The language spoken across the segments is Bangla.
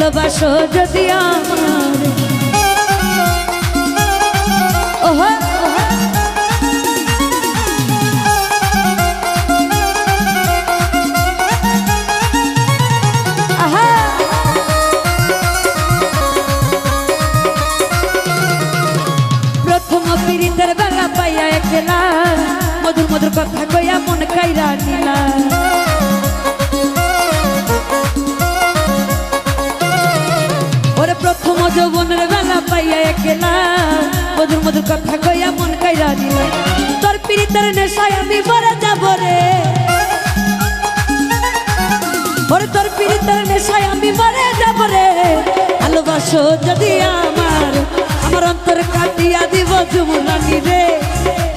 ভালোবাসো যদি আমার। পীড়িতের নেশায় আমি মরে যাব রে। ওরে তোর পীড়িতের নেশায় আমি মরে যাব রে। ভালোবাসো যদি আমার আমার অন্তর কাটিয়া দিব যমুনানি রে।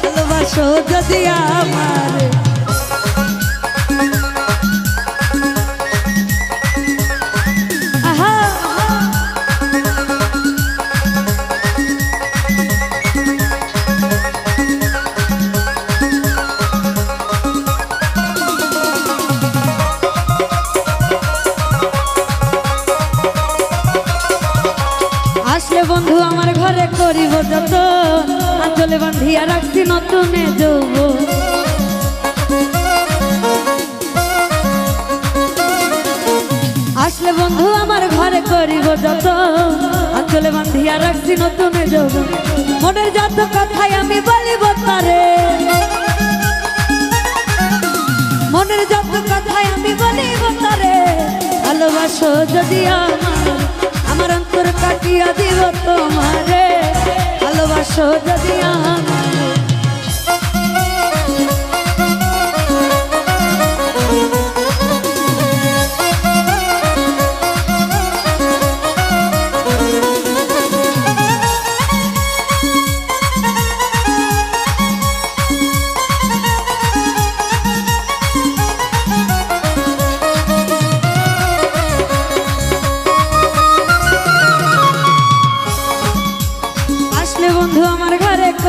ভালোবাসো যদি আমার আসলে বন্ধু, আমার ঘরে করিব যত আঞ্চলে বান্ধিয়া রাখছি নতুনে যৌব আসলে বন্ধু, আমার ঘরে করিব যত আঞ্চলে বান্ধিয়া রাখছি নতুনে যৌব মনের যত কথাই আমি বলিব তারে। মনের যত কথাই আমি বলিব তারে। ভালোবাসো যদি আমার কাটিয়া দিব তোমারে। ভালোবাসো যদি আমার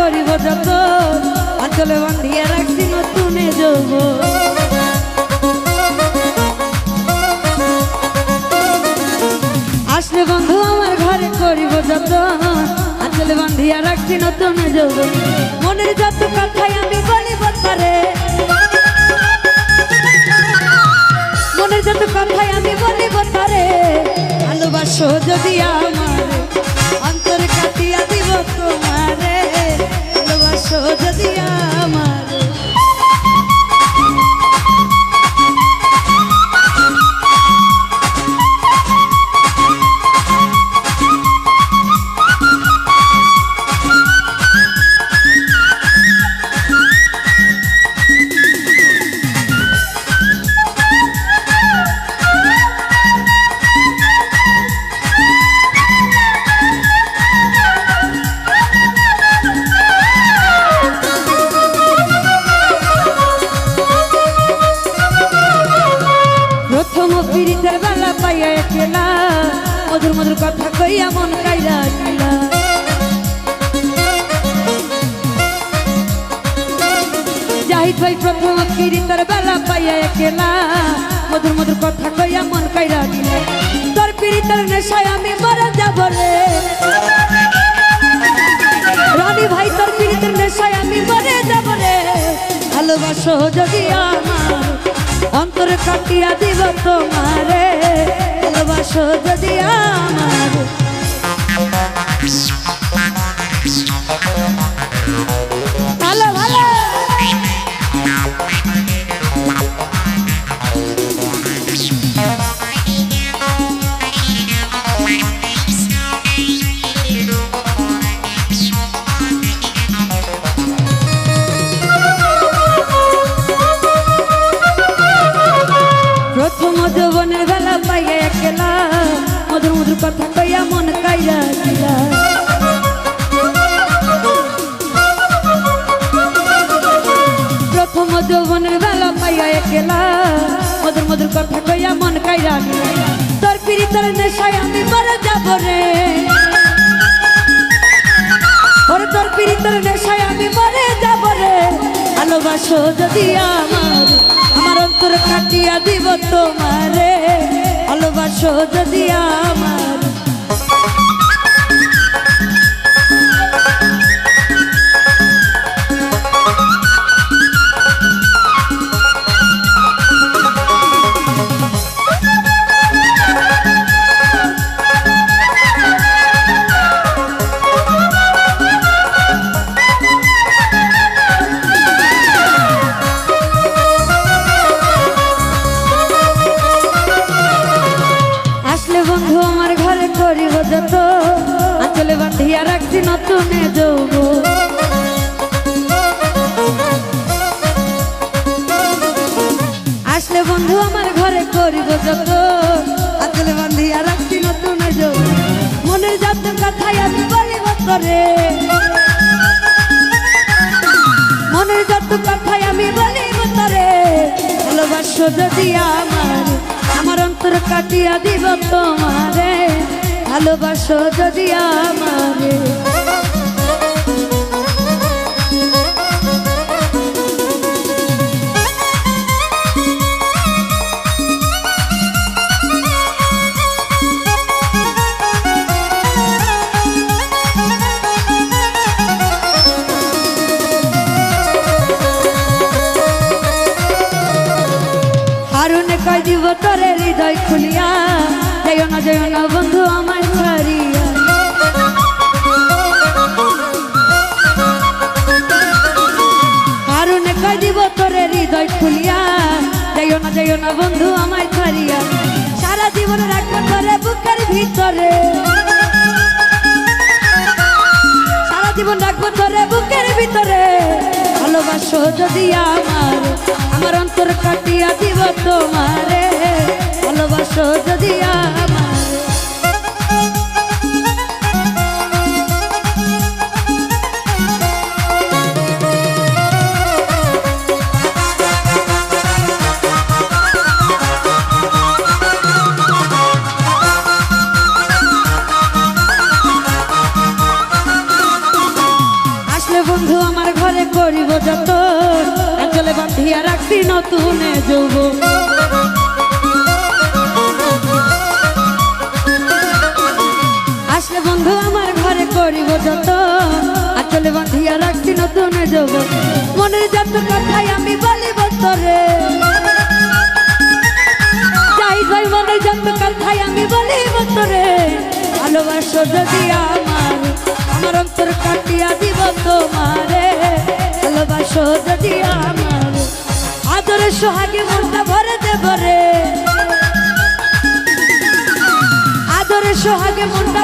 করিব যত, অঞ্চলে বান্ধিয়া রাখছি নতুনে যৌব আসলে বন্ধু আমার ঘরে, করিব যত, অঞ্চলে বান্ধিয়া রাখছি নতুনে যৌব মনের যত কথাই আমি বলিব তারে, মনের যত কথাই আমি বলিব তারে, ভালোবাসো যদি আমার, অন্তর কাটিয়া ভালোবাসো যদি পীড়িতের বেলা পাইয়া একলা। মধুর মধুর কথা কইয়া মন কাইরা দিলা। জাহিদ প্রথম পীড়িতের বেলা পাইয়া একলা। মধুর মধুর কথা কইয়া মন কাইরা দিলা। তোর পীড়িতের নেশায় আমি মরে যাব রে। রানী ভাই, তোর পীড়িতের নেশায় আমি মরে যাব রে। ভালোবাসো যদি আমার, অন্তরে কাটিয়া দিব তোমারে ভালোবাসো যদি আমার। মন কাইরা দিলা প্রথম যৌবনের বেলা পাইয়া একলা। মধুর মধুর কথা কইয়া মন কাইরা দিলা তোর পিড়িতের নেশায় আমি মরে যাব রে। ওরে তোর পিড়িতের নেশায় আমি মরে যাব রে। ভালোবাসো যদি আমার আমার অন্তর কাটিয়া দিব তোমারে। ভালোবাসো যদি আমার বন্ধু, আমার ঘরে করিব যত। আঁচলে বান্ধিয়া রাখছি নতুনে যৌব আসলে বন্ধু, আমার ঘরে করিব যত। আঁচলে বান্ধিয়া রাখছি নতুনে যৌব মনের যত কথাই আমি বলিব তোরে। মনের যত কথাই আমি বলিব তোরে। ভালোবাসো যদি অন্তর কাটিয়া দিব তোমারে। ভালোবাসো যদি আমারে দিব তোরে হৃদয় খুলিয়া। যাইও না যাইও না বন্ধু আমার ছাড়িয়া। কয় দিব তোরে হৃদয় খুলিয়া। যাইও না যাইও না বন্ধু আমায় ছাড়িয়া। সারা জীবন রাখব তোরে বুকের ভিতরে। সারা জীবন রাখব তোরে বুকের ভিতরে। ভালোবাসো যদি আমার আমার অন্তর কাটিয়া দিব তোমারে। ভালোবাসো যদি আমার। বন্ধু আমার ঘরে করিব যত আঞ্চলে বান্ধিয়া রাখছি নতুনে যৌব আমার ঘরে করিব যত। আঞ্চলে বান্ধিয়া রাখছি নতুনে যৌব মনের যত কথাই আমি বলিব তোরে। যাই যাই মনের যত কথাই আমি বলিব তোরে। ভালোবাসো যদি আমার আমার অন্তর কাটিয়া দিব তোমারে। ভালোবাসো যদি আমার, আদরে সোহাগে মনটা ভরে দেব রে। আদরে সোহাগে মনটা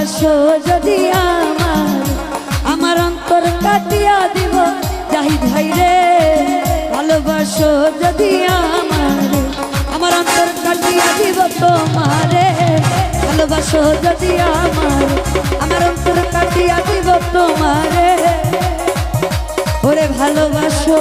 ভালোবাসো যদি আমার আমার অন্তর কাটিয়া দিব। জাহিদ ভাই রে, ভালোবাসো যদি আমার আমার অন্তর কাটিয়া দিব তোমারে। ভালোবাসো যদি আমার আমার অন্তর কাটিয়া দিব তোমারে। ওরে ভালোবাসো।